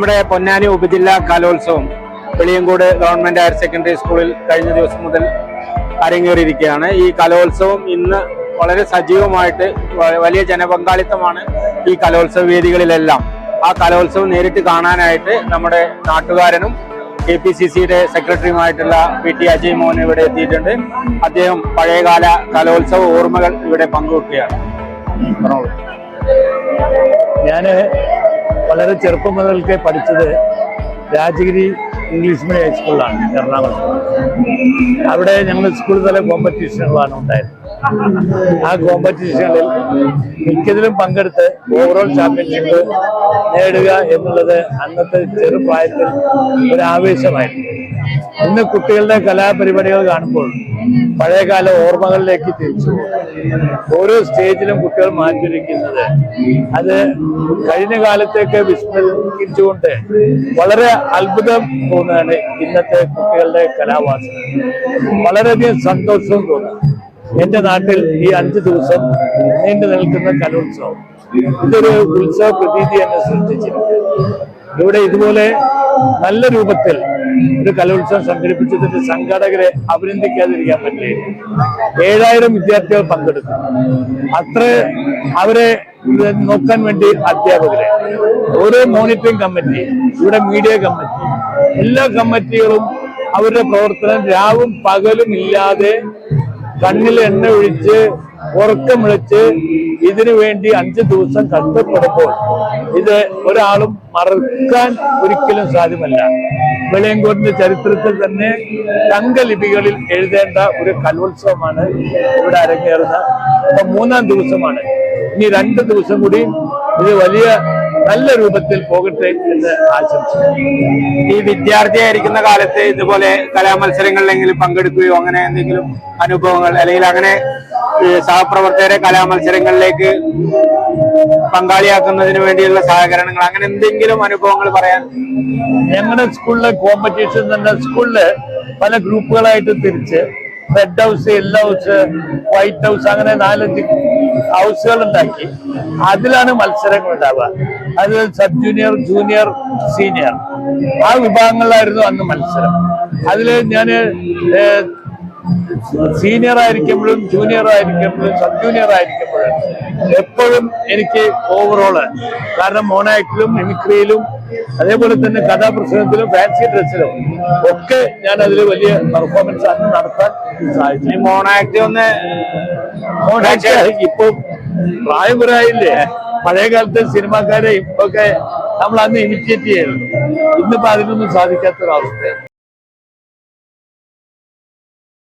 നമ്മുടെ പൊന്നാനി ഉപജില്ലാ കലോത്സവം വെളിയങ്കോട് ഗവൺമെന്റ് ഹയർ സെക്കൻഡറി സ്കൂളിൽ കഴിഞ്ഞ ദിവസം മുതൽ അരങ്ങേറിയിരിക്കുകയാണ്. ഈ കലോത്സവം ഇന്ന് വളരെ സജീവമായിട്ട് വലിയ ജനപങ്കാളിത്തമാണ് ഈ കലോത്സവ വേദികളിലെല്ലാം. ആ കലോത്സവം നേരിട്ട് കാണാനായിട്ട് നമ്മുടെ നാട്ടുകാരനും കെ പി സി സിയുടെ സെക്രട്ടറിയുമായിട്ടുള്ള പി ടി അജയ് മോഹൻ ഇവിടെ എത്തിയിട്ടുണ്ട്. അദ്ദേഹം പഴയകാല കലോത്സവ ഓർമ്മകൾ ഇവിടെ പങ്കുവെക്കുകയാണ്. പറഞ്ഞോളൂ. വളരെ ചെറുപ്പം മുതൽക്കേ പഠിച്ചത് രാജഗിരി ഇംഗ്ലീഷ് മീഡിയം ഹൈസ്കൂളിലാണ് എറണാകുളം. അവിടെ ഞങ്ങൾ സ്കൂൾ തല കോമ്പറ്റീഷനുകളാണ് ഉണ്ടായിരുന്നത്. ആ കോമ്പറ്റീഷനിൽ മിക്കതിലും പങ്കെടുത്ത് ഓവറോൾ ചാമ്പ്യൻഷിപ്പ് നേടുക എന്നുള്ളത് അന്നത്തെ ചെറുപ്രായത്തിൽ ഒരു ആവേശമായിരുന്നു. ഇന്ന് കുട്ടികളുടെ കലാപരിപാടികൾ കാണുമ്പോൾ പഴയകാല ഓർമ്മകളിലേക്ക് തിരിച്ചു ഓരോ സ്റ്റേജിലും കുട്ടികൾ മാറ്റിരിക്കുന്നത് അത് കഴിഞ്ഞ കാലത്തേക്ക് വിസ്മരിച്ചുകൊണ്ട് വളരെ അത്ഭുതം തോന്നുകയാണ് ഇന്നത്തെ കുട്ടികളുടെ കലാവാസന. വളരെയധികം സന്തോഷവും തോന്നുന്നു എന്റെ നാട്ടിൽ ഈ അഞ്ച് ദിവസം നീണ്ടു നിൽക്കുന്ന കലോത്സവം. ഇതൊരു ഉത്സവ പ്രതീതി എന്നെ സൃഷ്ടിച്ചിരിക്കുന്നു. ഇവിടെ ഇതുപോലെ നല്ല രൂപത്തിൽ ഒരു കലോത്സവം സംഘടിപ്പിച്ചതിന്റെ സംഘാടകരെ അഭിനന്ദിക്കാതിരിക്കാൻ പറ്റില്ല? ഏഴായിരം വിദ്യാർത്ഥികൾ പങ്കെടുത്തു. അത്ര അവരെ നോക്കാൻ വേണ്ടി അധ്യാപകരെ. ഓരോ മോണിറ്ററിംഗ് കമ്മിറ്റി ഇവിടെ മീഡിയ കമ്മിറ്റി എല്ലാ കമ്മിറ്റികളും അവരുടെ പ്രവർത്തനം രാവും പകലും ഇല്ലാതെ കണ്ണിൽ എണ്ണ ഒഴിച്ച് ഉറക്കം വിളിച്ച് ഇതിനു വേണ്ടി അഞ്ച് ദിവസം കഷ്ടപ്പെടുമ്പോൾ ഇത് ഒരാളും മറക്കാൻ ഒരിക്കലും സാധ്യമല്ല. വെളിയങ്കോടിന്റെ ചരിത്രത്തിൽ തന്നെ തങ്കലിപികളിൽ എഴുതേണ്ട ഒരു കലോത്സവമാണ് ഇവിടെ അരങ്ങേറുന്ന മൂന്നാം ദിവസമാണ്. ഇനി രണ്ട് ദിവസം കൂടി ഇത് വലിയ നല്ല രൂപത്തിൽ പോകട്ടെ എന്ന് ആശംസിക്കുന്നു. ഈ വിദ്യാർത്ഥിയായിരിക്കുന്ന കാലത്ത് ഇതുപോലെ കലാമത്സരങ്ങളിലെങ്കിലും പങ്കെടുക്കുകയോ അങ്ങനെ എന്തെങ്കിലും അനുഭവങ്ങൾ അല്ലെങ്കിൽ അങ്ങനെ സഹപ്രവർത്തകരെ കലാമത്സരങ്ങളിലേക്ക് പങ്കാളിയാക്കുന്നതിന് വേണ്ടിയുള്ള സഹകരണങ്ങൾ അങ്ങനെ എന്തെങ്കിലും അനുഭവങ്ങൾ പറയാൻ? ഞങ്ങളുടെ സ്കൂളിലെ കോമ്പറ്റീഷൻ തന്നെ സ്കൂളിൽ പല ഗ്രൂപ്പുകളായിട്ട് തിരിച്ച് red house yellow house white house അങ്ങനെ നാലഞ്ച് ഹൗസുകൾ ഉണ്ടാക്കി അതിലാണ് മത്സരങ്ങൾ ഉണ്ടാവുക. അത് സബ് ജൂനിയർ ജൂനിയർ സീനിയർ ആ വിഭാഗങ്ങളിലായിരുന്നു അന്ന് മത്സരം. അതിൽ ഏഹ്, സീനിയർ ആയിരിക്കുമ്പോഴും ജൂനിയർ ആയിരിക്കുമ്പോഴും സബ് ജൂനിയർ ആയിരിക്കുമ്പോഴും എപ്പോഴും എനിക്ക് ഓവറോൾ കാരണം മോണാക്ടിലും മിമിക്രിയിലും അതേപോലെ തന്നെ കഥാപ്രസംഗത്തിലും ഫാൻസി ഡ്രസ്സിലും ഒക്കെ ഞാൻ അതിൽ വലിയ പെർഫോമൻസ് ആണ് നടത്താൻ സാധിച്ചു മോണാക്ട് ഒന്ന് മോണാക്ട് ഇപ്പൊ പ്രായപുരായില്ലേ? പഴയ കാലത്തെ സിനിമാക്കാരെ ഇപ്പൊക്കെ നമ്മൾ അന്ന് ഇനിഷ്യേറ്റ് ചെയ്യുന്നു ഇന്നിപ്പോ അതിനൊന്നും സാധിക്കാത്തൊരവസ്ഥയാണ്.